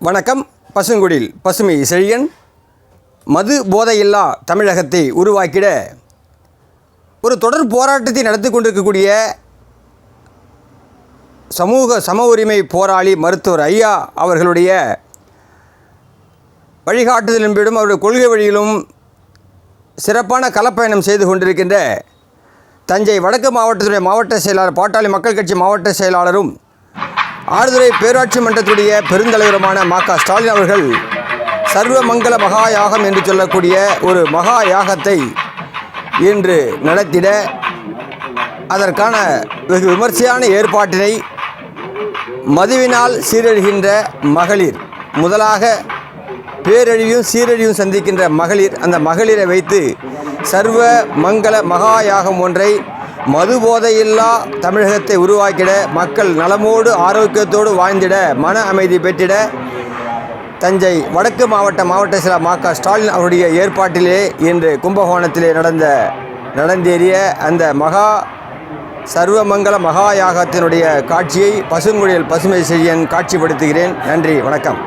வணக்கம் பசுங்குடில் பசுமை செழியன். மது போதையில்லா தமிழகத்தை உருவாக்கிட ஒரு தொடர் போராட்டத்தை நடத்தி கொண்டிருக்கக்கூடிய சமூக சம உரிமை போராளி மருத்துவர் ஐயா அவர்களுடைய வழிகாட்டுதலின்படும் அவருடைய கொள்கை வழியிலும் சிறப்பான கலப்பயணம் செய்து கொண்டிருக்கின்ற தஞ்சை வடக்கு மாவட்டத்துடைய மாவட்ட செயலாளர் பாட்டாளி மக்கள் கட்சி மாவட்ட செயலாளரும் ஆடுதுறை பேராட்சி மன்றத்துடைய பெருந்தலைவருமான மா க. ஸ்டாலின் அவர்கள் சர்வ மங்கள மகா யாகம் என்று சொல்லக்கூடிய ஒரு மகா யாகத்தை இன்று நடத்திட அதற்கான வெகு விமர்சையான ஏற்பாட்டினை மதுவினால் சீரழிகின்ற மகளிர் முதலாக பேரழிவும் சீரழிவும் சந்திக்கின்ற மகளிர் அந்த மகளிரை வைத்து சர்வ மங்கள மகா யாகம் ஒன்றை மது போதையில்லா தமிழகத்தை உருவாக்கிட மக்கள் நலமோடு ஆரோக்கியத்தோடு வாழ்ந்திட மன அமைதி பெற்றிட தஞ்சை வடக்கு மாவட்ட மாவட்ட சில மா க. ஸ்டாலின் அவருடைய ஏற்பாட்டிலே இன்று கும்பகோணத்திலே நடந்த நடந்தேறிய அந்த மகா சர்வமங்கல மகா யாகத்தினுடைய காட்சியை பசுங்குடியில் பசுமை செய்யன் காட்சிப்படுத்துகிறேன். நன்றி வணக்கம்.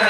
ॐ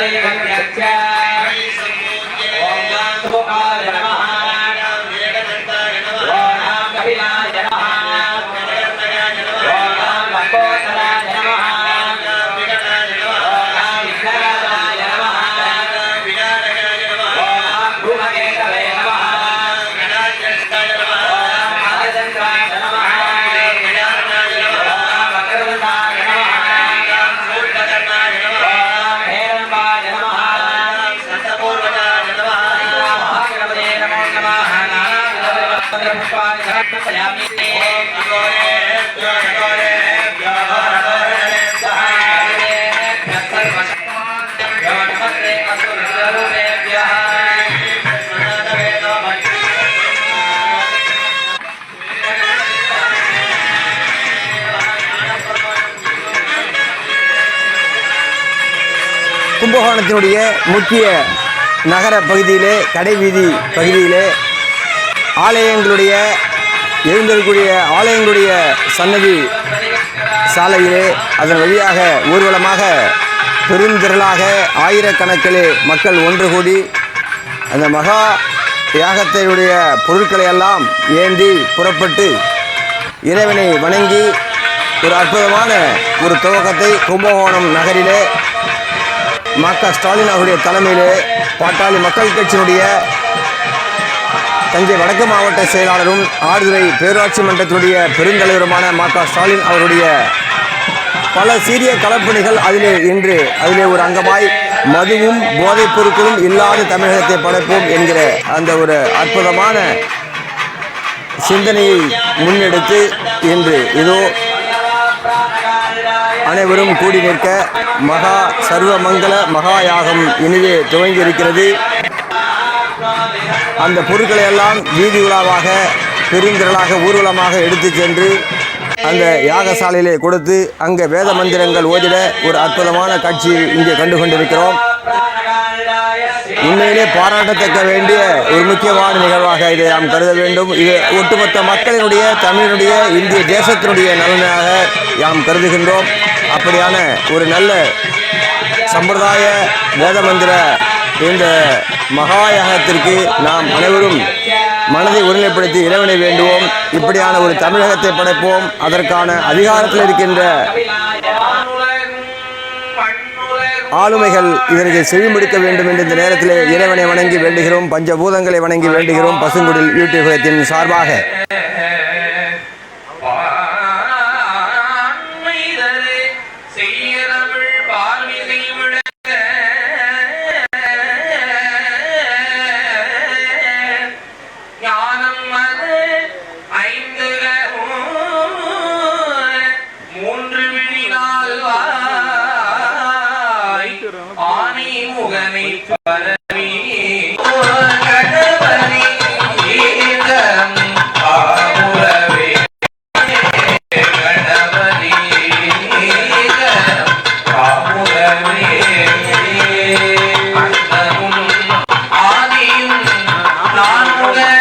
மாவட்டத்தினுடைய முக்கிய நகர பகுதியிலே கடைவீதி பகுதியிலே ஆலயங்களுடைய எழுந்திருக்கக்கூடிய ஆலயங்களுடைய சன்னதி சாலையிலே அதன் வழியாக ஊர்வலமாக பெருந்திரளாக ஆயிரக்கணக்கிலே மக்கள் ஒன்று கூடி அந்த மகா தியாகத்தினுடைய பொருட்களை எல்லாம் ஏந்தி புறப்பட்டு இறைவனை வணங்கி ஒரு அற்புதமான ஒரு துவக்கத்தை கும்பகோணம் நகரிலே ம க. ஸ்டாலின் அவருடைய தலைமையிலே பாட்டாளி மக்கள் கட்சியினுடைய தஞ்சை வடக்கு மாவட்ட செயலாளரும் ஆடுதுறை பேரூராட்சி மன்றத்தினுடைய பெருந்தலைவருமான ம க. ஸ்டாலின் அவருடைய பல சீரிய கலப்பணிகள் அதிலே இன்று அதிலே ஒரு அங்கமாய் மதுவும் போதைப் பொருட்களும் இல்லாத தமிழகத்தை படைப்போம் என்கிற அந்த ஒரு அற்புதமான சிந்தனையை முன்னெடுத்து இன்று இதோ அனைவரும் கூடி நிற்க மகா சர்வ மங்கள மகா யாகம் இனிதே துவங்கி இருக்கிறது அந்த பொருட்களை எல்லாம் வீதி உலாவாக பெருந்திரளாக ஊர்வலமாக எடுத்துச் சென்று அந்த யாகசாலையிலே கொடுத்து அங்கே வேத மந்திரங்கள் ஓதிட ஒரு அற்புதமான காட்சியை இங்கே கண்டு கொண்டிருக்கிறோம் உண்மையிலே பாராட்டத்தக்க வேண்டிய ஒரு முக்கியமான நிகழ்வாக இதை நாம் கருத வேண்டும். இது ஒட்டுமொத்த மக்களினுடைய தமிழினுடைய இந்திய தேசத்தினுடைய நலனாக நாம் கருதுகின்றோம். அப்படியான ஒரு நல்ல சம்பிரதாய வேத மந்திர இந்த மகாயகத்திற்கு நாம் அனைவரும் மனதை ஒருநிலைப்படுத்தி இறைவனை வேண்டுவோம். இப்படியான ஒரு தமிழகத்தை படைப்போம். அதற்கான அதிகாரத்தில் இருக்கின்ற ஆளுமைகள் இதற்கு செவிமடுக்க வேண்டும் என்ற இந்த நேரத்தில் இறைவனை வணங்கி வேண்டுகிறோம். பஞ்சபூதங்களை வணங்கி வேண்டுகிறோம். பசுங்குடில் யூடியூபத்தின் சார்பாக.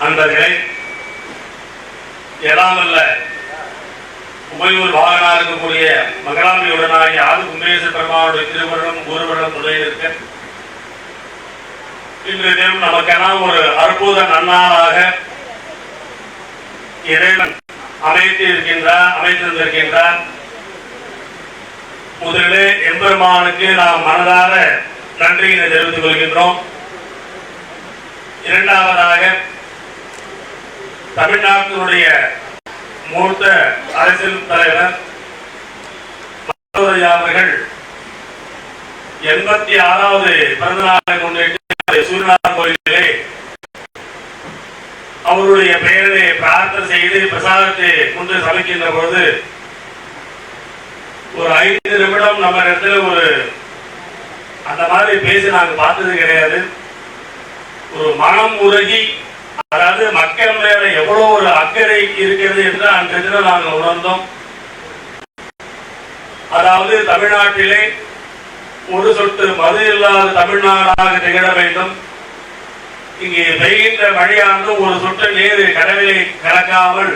அன்பர்களே எல்லாமல்ல உமையூர் வாகனா இருக்கக்கூடிய மகளாம்பியுடனாகிய ஆதி கும்பேச பெருமானுடைய திருவருடம் ஊர்வலம் துணை நிற்க இன்றைய தினம் நமக்கெல்லாம் ஒரு அற்புத நன்னாளாக இறைவன் அமைத்து இருக்கின்றார் அமைத்திருந்திருக்கின்றார். முதலிலே எம்பெருமானுக்கு நாம் மனதார நன்றியினை தெரிவித்துக் கொள்கின்றோம். இரண்டாவதாக தமிழ்நாட்டினுடைய மூத்த அரசியல் தலைவர் அவர்கள் எண்பத்தி ஆறாவது பிறந்த நாளை முன்னிட்டு சூரியநாதன் கோயிலிலே அவருடைய பெயரை பிரார்த்தனை செய்து பிரசாதத்தை கொண்டு சமைக்கின்ற பொழுது ஒரு ஐந்து நிமிடம் நம்ம இடத்துல ஒரு அந்த மாதிரி பேசி நாங்கள் பார்த்தது கிடையாது. ஒரு மனம் உருகி அதாவது மக்கள் மேல எவ்வளவு ஒரு அக்கறை இருக்கிறது என்று அன்றைய தினம் நாங்கள் உணர்ந்தோம். அதாவது தமிழ்நாட்டிலே ஒரு சொட்டு மது இல்லாத தமிழ்நாடாக திகழ வேண்டும். இங்கே பெய்கின்ற மழையானது ஒரு சொட்டு நீர் கடலிலே கலக்காமல்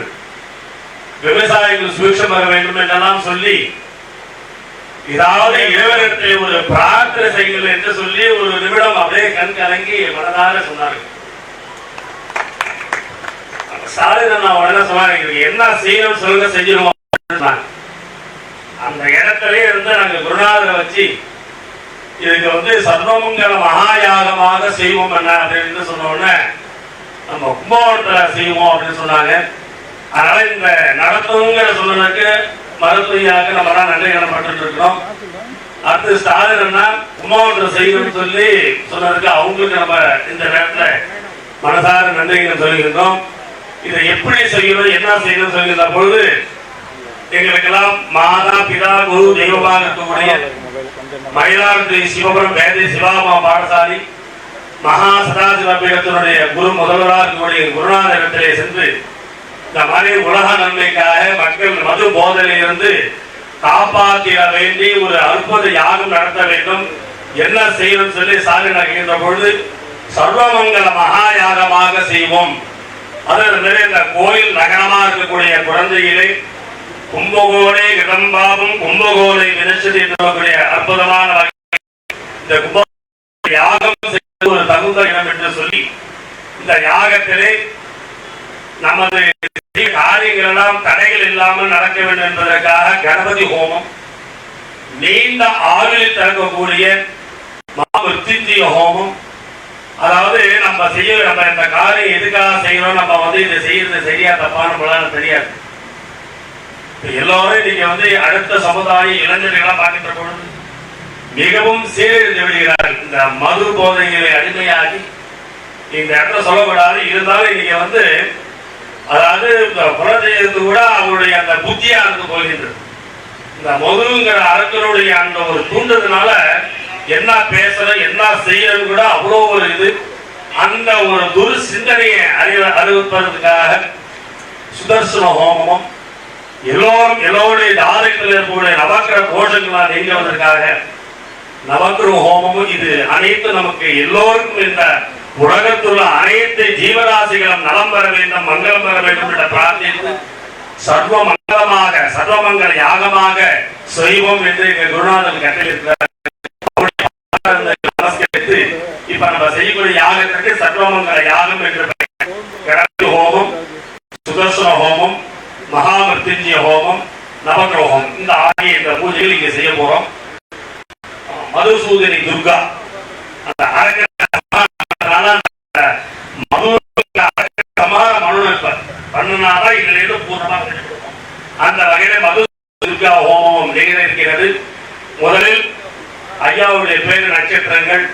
விவசாயிகள் சுபிக்ஷம் வேண்டும் என்றெல்லாம் சொல்லி ஏதாவது இறைவனிடத்தில் ஒரு பிரார்த்தனை செய்யுங்கள் என்று சொல்லி ஒரு நிமிடம் அப்படியே கண் கலங்கி மனதார சொன்னார்கள். ஸ்டாலின் நான் உடனே சொன்னாங்க என்ன செய்யணும் சொல்லுங்க செஞ்சிருவோம் அந்த இடத்திலே இருந்து நாங்க குருநாதரை வச்சு இதுக்கு வந்து சர்வமங்கல மகாயாகமாக செய்வோம் என்ன அப்படின்னு சொன்ன உடனே நம்ம கும்பகோணத்துல செய்வோம் அப்படின்னு சொன்னாங்க. அதனால இந்த நடத்துங்கிற சொன்னதுக்கு மருத்துவையாக நம்ம எல்லாம் நன்றி இருக்கிறோம். அடுத்து ஸ்டாலின் அண்ணா கும்பகோணத்துல செய்யணும்னு சொல்லி சொன்னதுக்கு அவங்களுக்கு நம்ம இந்த நேரத்துல மனசார நன்றிகளை சொல்லியிருந்தோம். இதை எப்படி செய்யணும் என்ன செய்யணும் சொல்லியிருந்த பொழுது எங்களுக்கெல்லாம் மாதா பிதா குரு தெய்வமாக இருக்கக்கூடிய மயிலாடுதுறை சிவபுரம் வேதை சிவாமா பாடசாலை மகா சதாசிவ பீடத்தினுடைய குரு முதல்வராக இருக்கக்கூடிய குருநாதரிடத்திலே சென்று இந்த மாதிரி உலக நன்மைக்காக மக்கள் மது போதனையில் இருந்து காப்பாற்றிட வேண்டி ஒரு அற்புத யாகம் நடத்த வேண்டும். என்ன செய்யும் சொல்லி சாமி நகைகின்ற பொழுது சர்வமங்கல மகா யாகமாக செய்வோம் அதற்கு இந்த கோயில் நகரமா இருக்கக்கூடிய குழந்தைகளை கும்பகோணே இடம்பாவும் கும்பகோணை விதச்சது சொல்லக்கூடிய அற்புதமான இந்த கும்ப யாகம் செய்வது ஒரு தகுந்த இடம் என்று சொல்லி இந்த யாகத்திலே நமது காரியங்கள் எல்லாம் தடைகள் இல்லாமல் நடக்க வேண்டும் என்பதற்காக கணபதி ஹோமம் நீண்ட ஆயுளில் திறக்கக்கூடிய மாமிருத்திய ஹோமம் அதாவது நம்ம செய்ய நம்ம இந்த காரியம் எதுக்காக செய்யணும் நம்ம வந்து இதை செய்யறது சரியா தப்பா நம்மளால தெரியாது எல்லாரும் நீங்க வந்து அடுத்த சமுதாய இளைஞர்களா பார்க்கின்ற பொழுது மிகவும் சீரழிந்து விடுகிறார்கள் இந்த மது போதைகளை அடிமையாகி இந்த இடத்துல சொல்லக்கூடாது இருந்தாலும் நீங்க வந்து அதாவது இந்த குலதெய்வத்து கூட அவருடைய அந்த புத்தியானது போகின்றது. இந்த மதுங்கிற அரக்கனுடைய அந்த ஒரு தூண்டதுனால என்ன பேசணும் என்ன செய்யணும் கூட அவ்வளோ ஒரு இது. அந்த ஒரு துரு சிந்தனையை அறிவ அறிவிப்பதற்காக சுதர்சன ஹோமமும் எல்லோரும் எல்லோருடைய தாரத்தில் இருக்கக்கூடிய நவக்கிர கோஷங்களால் நீங்குவதற்காக நவக்கிர ஹோமமும் இது அனைத்து நமக்கு எல்லோருக்கும் இந்த உலகத்துள்ள அனைத்து ஜீவராசிகளும் நலம் பெற வேண்டும் மங்களம் பெற வேண்டும் என்ற பிரார்த்தித்து சர்வ மங்களமாக சர்வமங்கல யாகமாக செய்வோம் என்று எங்கள் குருநாதன் கட்டளிருக்கிறார் இப்ப நம்ம செய்யக்கூடிய யாகத்திற்கு சர்வமங்கல யாகம் என்று கிழக்கு ஹோமம் சுதர்சன ஹோமம் மகாமிருத்யுஞ்சய ஹோமம் நவகிரக இந்த ஆகிய இந்த பூஜைகள் இங்க செய்ய போறோம். மதுசூதனி துர்கா அந்த அரங்க மது சமார மனு இருப்பார் பண்ணுனாதான் இதுல இருந்து பூர்ணமா கிடைக்கும். அந்த வகையில மது துர்கா ஹோமம் நிகழ இருக்கிறது முதலில் ஐயாவுடைய பெயர் நட்சத்திரங்கள்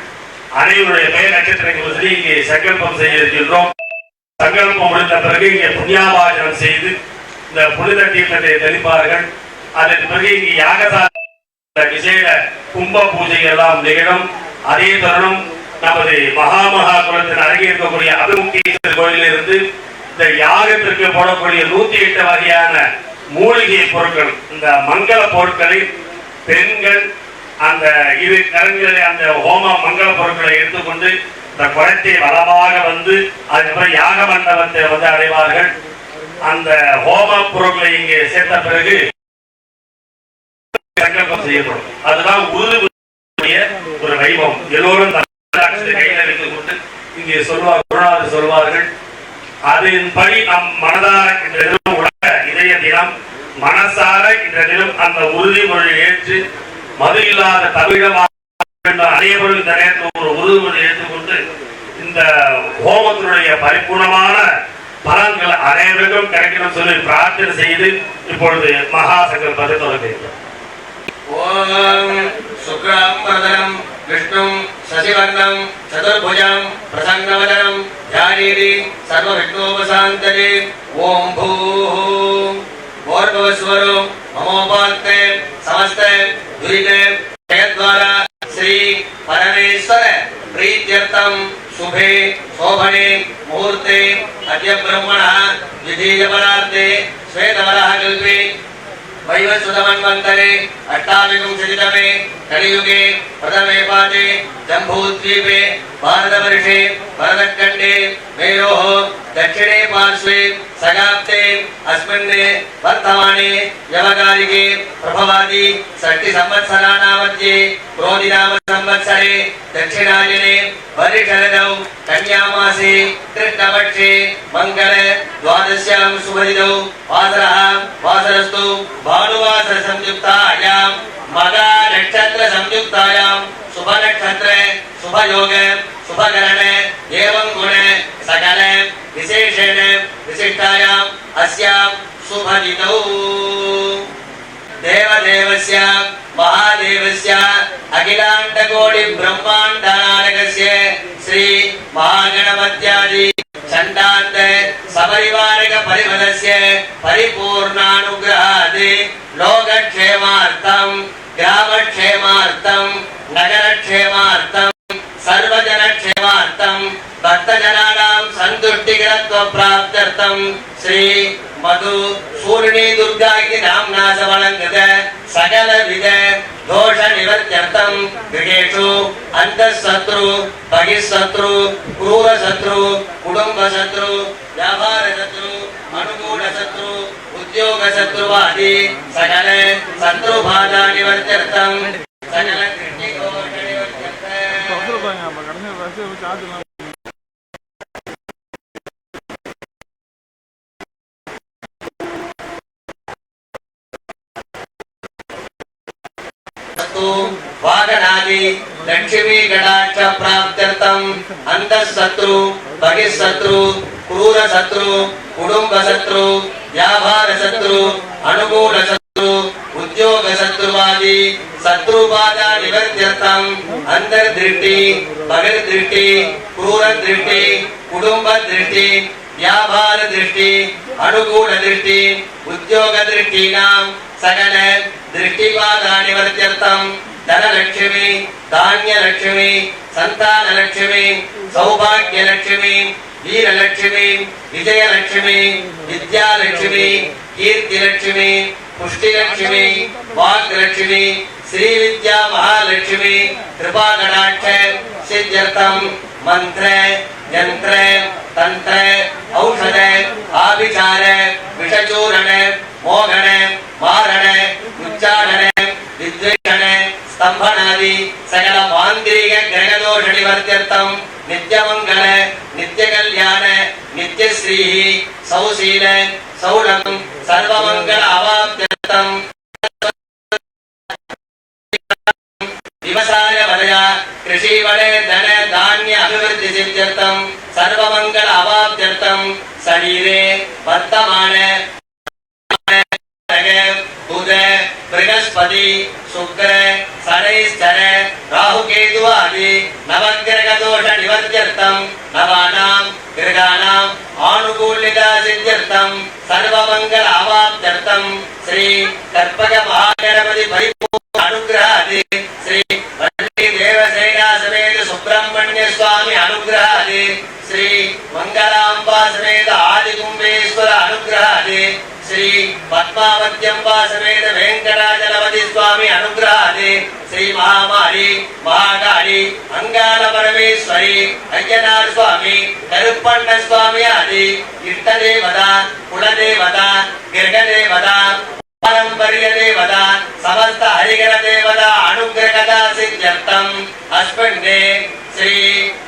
அனைவருடைய பெயர் நட்சத்திரங்கள் சொல்லி இங்கே சங்கல்பம் செய்ய இருக்கின்றோம் சங்கல்பம் முடிந்த பிறகு இங்கே புண்ணியாபாசனம் செய்து இந்த புனித தீர்த்தத்தை தெளிப்பார்கள். அதன் பிறகு இங்கே யாகசா விசேட கும்ப பூஜை எல்லாம் நிகழும். அதே தருணம் நமது மகாமகா குலத்தின் அருகே இருக்கக்கூடிய அபிமுகீஸ்வரர் கோயிலில் இருந்து இந்த யாகத்திற்கு போடக்கூடிய நூத்தி எட்டு வகையான மூலிகை பொருட்கள் இந்த மங்கள பொருட்களை பெண்கள் அந்த இரு கரங்களை அந்த ஹோம மங்கள பொருட்களை எடுத்துக்கொண்டு இந்த குளத்தை வளமாக வந்து அதுக்கப்புறம் யாக மண்டபத்தை வந்து அடைவார்கள். அந்த ஹோம பொருட்களை இங்கே சேர்த்த பிறகு சங்கல்பம் செய்யப்படும். அதுதான் உருதுடைய ஒரு வைபவம். எல்லோரும் கையில் கையில கொண்டு இங்கே சொல்வார் குருநாதர் சொல்வார்கள் அதன்படி நம் மனதார இந்த தினம் உலக இதய தினம் மனசார இந்த தினம் அந்த உறுதிமொழி ஏற்று மது இல்லாத தமிழமாக அனைவரும் இந்த நேரத்தில் ஒரு உறுதிமொழி ஏற்றுக்கொண்டு இந்த ஹோமத்தினுடைய பரிபூர்ணமான பலன்கள் அனைவருக்கும் கிடைக்கணும் சொல்லி பிரார்த்தனை செய்து இப்பொழுது மகா பதில் தொடங்குகிறோம் ॐ शुक्राम्बरधरं विष्णुं शशिवर्णं चतुर्भुजं प्रसन्नवदनं ध्यायेति सर्वविघ्नोपशान्तये ॐ भूः भोर्भुवस्वरो ममोपात्ते समस्ते दुरिते जगद्वारा श्री परमेश्वर प्रीत्यर्थं शुभे शोभने मुहूर्ते अद्य ब्रह्मणः द्वितीयपरार्धे श्वेतवरः कल्पे वैवस्वतमन्वन्तरे अष्टाविंशतितमे कलियुगे प्रथमे पादे जम्बूद्वीपे भारतवर्षे भरतखण्डे मेरोः दक्षिणे पार्श्वे सगाप्ते अस्मिन् वर्तमाने यवगारिके प्रभवादि षष्टिसंवत्सराणामध्ये क्रोधिनाम संवत्सरे दक्षिणायने वर्षरदौ कन्यामासे कृष्णपक्षे मङ्गल द्वादश्यां शुभदिनौ वासरः वासरस्तु भानुवासर संयुक्तायां मगा नक्षत्र संयुक्तायां शुभ नक्षत्र शुभ योग शुभ करण एवं गुण सकल विशेषेण विशिष्टायाम् अस्यां शुभदिनौ देवदेवस्य महादेवस्य अखिलाण्डकोटि ब्रह्माण्डनायकस्य श्री महागणपत्यादि चण्डान्त सपरिवारक परिमलस्य परिपूर्णानुग्रहात् लोकक्षेमार्थं ग्रामक्षेमार्थं नगरक्षेमार्थं సర్వజనక్షేమార్థం భక్తజనానాం సంతుష్టికరత్వప్రాప్త్యర్థం శ్రీ మధు సూర్ణి దుర్గాకి నామ్నా సమలంకృత సకల విధ దోష నివర్త్యర్థం గృహేషు అంతఃశత్రు బహిశత్రు క్రూర శత్రు కుటుంబ శత్రు వ్యాపార శత్రు అనుకూల శత్రు ఉద్యోగ శత్రువాది సకల శత్రుబాధ నివర్త్యర్థం సకల వాగనాది లక్ష్మీ గడాక్ష ప్రాప్త్యర్థం. అంతఃశత్రు బహిశత్రు క్రూర శత్రు కుటుంబ శత్రు వ్యాపార శత్రు అనుకూల శత్రు ఉద్యోగ శత్రువాది శత్రుబాధ నివర్త్యర్థం. అంతర్దృష్టి బహిర్దృష్టి క్రూర దృష్టి కుటుంబ దృష్టి వ్యాపార దృష్టి అనుకూల దృష్టి ఉద్యోగ దృష్టీనాం సగన దృష్టిపాద నివర్త్యర్థం. दृष्टिपादा निवर्त्यर्थं धनलक्ष्मी धान्यलक्ष्मी सन्तानलक्ष्मी सौभाग्यलक्ष्मी वीरलक्ष्मी विजयलक्ष्मी विद्यालक्ष्मी कीर्तिलक्ष्मी पुष्टिलक्ष्मी वाग्लक्ष्मी श्रीविद्या महालक्ष्मी कृपाकटाक्ष सिद्ध्यर्थं मंत्र यंत्र तंत्र औषध आभिचार विषचूरण मोहन मारण उच्चारण विद्वेषण ಸ್ತಂಭನಾದಿ ಸಕಲ ಮಾಂತ್ರಿಕ ಗ್ರಹದೋಷ ನಿವರ್ತ್ಯರ್ಥಂ ನಿತ್ಯ ಮಂಗಳ ನಿತ್ಯ ಕಲ್ಯಾಣ ನಿತ್ಯ ಶ್ರೀ ಸೌಶೀಲ ಸೌಲಂ ಸರ್ವಮಂಗಳ ಅವಾಪ್ತ್ಯರ್ಥಂ விவசாய வலையா கிருஷி வலை தன தானிய அபிவிருத்தி சித்தியர்த்தம் சர்வமங்கல அவாப்தியர்த்தம் சரீரே வர்த்தமான புத బృహస్పతి శుక్ర శనైశ్చర రాహుకేతు ఆది నవగ్రహదోష నివర్త్యర్థం నవానాం గ్రహాణాం ఆనుకూల్యతా సిద్ధ్యర్థం సర్వమంగళ అవాప్త్యర్థం శ్రీ కర్పక మహాగణపతి పరిపూర్ణ అనుగ్రహాది శ్రీ వర్ణీ సమేత సుబ్రహ్మణ్య స్వామి అనుగ్రహాది శ్రీ మంగళాంబా సమేత ఆది కుంభేశ్వర பத்மாவத்யம் வாசமேத வெங்கடாஜலபதி சுவாமி அனுகிரகாதே ஸ்ரீ மகாமாரி மகாகாளி அங்கால பரமேஸ்வரி ஐயனார் சுவாமி கருப்பண்ண சுவாமி ஆதி இஷ்டதேவதா குலதேவதா கிரகதேவதா பாரம்பரிய தேவதா சமஸ்த ஹரிகர தேவதா அனுகிரகதா சித்தியர்த்தம். அஸ்மின்னே ஸ்ரீ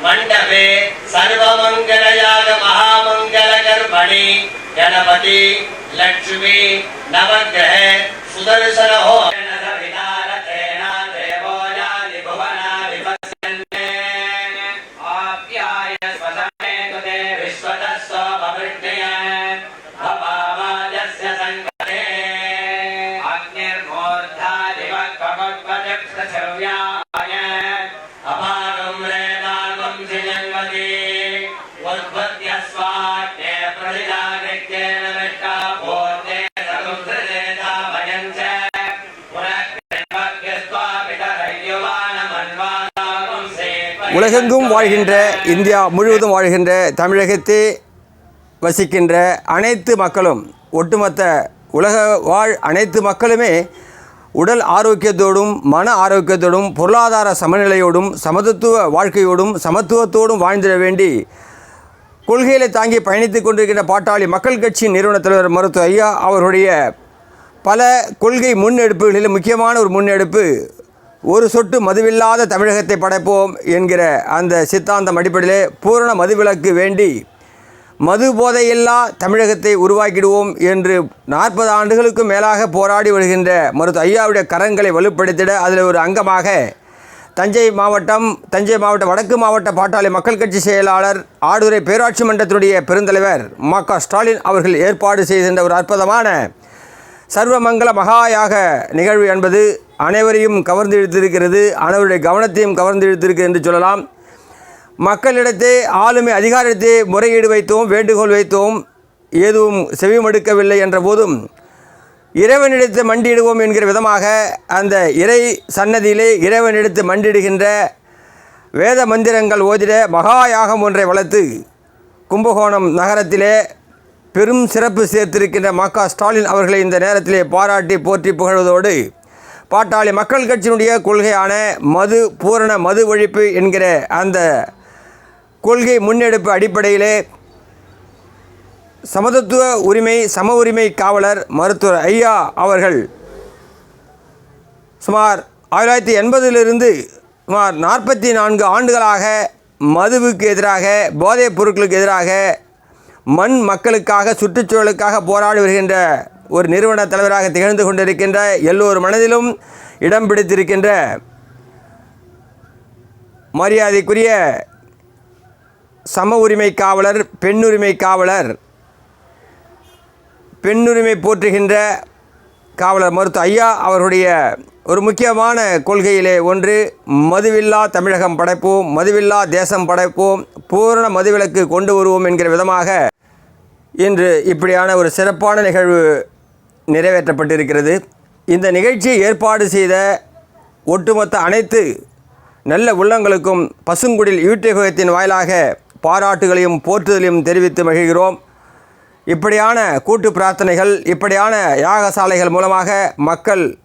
மண்டபே சர்வமங்கலயாக மகாமங்கல கர்ப்பணி கணபதி लक्ष्मी नवग्रह सुदर्शन हो। உலகெங்கும் வாழ்கின்ற இந்தியா முழுவதும் வாழ்கின்ற தமிழகத்தே வசிக்கின்ற அனைத்து மக்களும் ஒட்டுமொத்த உலக வாழ் அனைத்து மக்களுமே உடல் ஆரோக்கியத்தோடும் மன ஆரோக்கியத்தோடும் பொருளாதார சமநிலையோடும் சமத்துவ வாழ்க்கையோடும் சமத்துவத்தோடும் வாழ்ந்திட வேண்டி கொள்கைகளை தாங்கி பயணித்துக் கொண்டிருக்கின்ற பாட்டாளி மக்கள் கட்சி நிறுவன தலைவர் மருத்துவ ஐயா அவருடைய பல கொள்கை முன்னெடுப்புகளில் முக்கியமான ஒரு முன்னெடுப்பு ஒரு சொட்டு மதுவில்லாத தமிழகத்தை படைப்போம் என்கிற அந்த சித்தாந்தம் அடிப்படையிலே பூரண மதுவிலக்கு வேண்டி மது போதையில்லா தமிழகத்தை உருவாக்கிடுவோம் என்று நாற்பது ஆண்டுகளுக்கு மேலாக போராடி வருகின்ற மருத்துவ ஐயாவுடைய கரங்களை வலுப்படுத்திட அதில் ஒரு அங்கமாக தஞ்சை மாவட்டம் தஞ்சை மாவட்ட வடக்கு மாவட்ட பாட்டாளி மக்கள் கட்சி செயலாளர் ஆடுதுறை பேராட்சி மன்றத்தினுடைய பெருந்தலைவர் ம க ஸ்டாலின் அவர்கள் ஏற்பாடு செய்கின்ற ஒரு அற்புதமான சர்வமங்கல மகாயாக நிகழ்வு என்பது அனைவரையும் கவர்ந்து இழுத்திருக்கிறது அனைவருடைய கவனத்தையும் கவர்ந்து இழுத்திருக்கிறது என்று சொல்லலாம். மக்களிடத்தே ஆளுமை அதிகாரத்தை முறையீடு வைத்தோம் வேண்டுகோள் வைத்தோம். எதுவும் செவிமடுக்கவில்லை என்ற போதும் இறைவனிடத்து மண்டியிடுவோம் என்கிற விதமாக அந்த இறை சன்னதியிலே இறைவனிடத்து மண்டிடுகின்ற வேத மந்திரங்கள் ஓதிட மகாயாகம் ஒன்றை வளர்த்து கும்பகோணம் நகரத்திலே பெரும் சிறப்பு சேர்த்திருக்கின்ற ம க. ஸ்டாலின் அவர்களை இந்த நேரத்திலே பாராட்டி போற்றி புகழ்வதோடு பாட்டாளி மக்கள் கட்சியினுடைய கொள்கையான மது பூரண மது ஒழிப்பு என்கிற அந்த கொள்கை முன்னெடுப்பு அடிப்படையிலே சமதத்துவ உரிமை சம உரிமை காவலர் மருத்துவர் ஐயா அவர்கள் சுமார் ஆயிரத்தி தொள்ளாயிரத்தி எண்பதிலிருந்து சுமார் நாற்பத்தி நான்கு ஆண்டுகளாக மதுவுக்கு எதிராக போதைப் பொருட்களுக்கு எதிராக மண் மக்களுக்காக சுற்றுச்சூழலுக்காக போராடி வருகின்ற ஒரு நிறுவன தலைவராக திகழ்ந்து கொண்டிருக்கின்ற எல்லோர் மனதிலும் இடம் பிடித்திருக்கின்ற மரியாதைக்குரிய சம உரிமை காவலர் பெண்ணுரிமை காவலர் பெண்ணுரிமை போற்றுகின்ற காவலர் மருத்துவ ஐயா அவருடைய ஒரு முக்கியமான கொள்கையிலே ஒன்று மதுவில்லா தமிழகம் படைப்போம் மதுவில்லா தேசம் படைப்போம் பூரண மதுவிலக்கு கொண்டு வருவோம் என்கிற விதமாக இன்று இப்படியான ஒரு சிறப்பான நிகழ்வு நிறைவேற்றப்பட்டிருக்கிறது. இந்த நிகழ்ச்சியை ஏற்பாடு செய்த ஒட்டுமொத்த அனைத்து நல்ல உள்ளங்களுக்கும் பசுங்குடில் யூடியூபத்தின் வாயிலாக பாராட்டுகளையும் போற்றுதலையும் தெரிவித்து மகிழ்கிறோம். இப்படியான கூட்டு பிரார்த்தனைகள் இப்படியான யாகசாலைகள் மூலமாக மக்கள்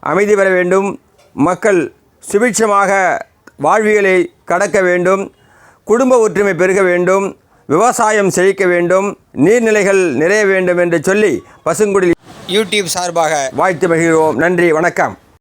அமைதி பெற வேண்டும். மக்கள் சுபிட்சமாக வாழ்வியலை கடக்க வேண்டும். குடும்ப ஒற்றுமை பெருக வேண்டும். விவசாயம் செழிக்க வேண்டும் நீர்நிலைகள் நிறைய வேண்டும் என்று சொல்லி பசுங்குடில் யூடியூப் சார்பாக வாழ்த்து மகிழ்கிறோம். நன்றி வணக்கம்.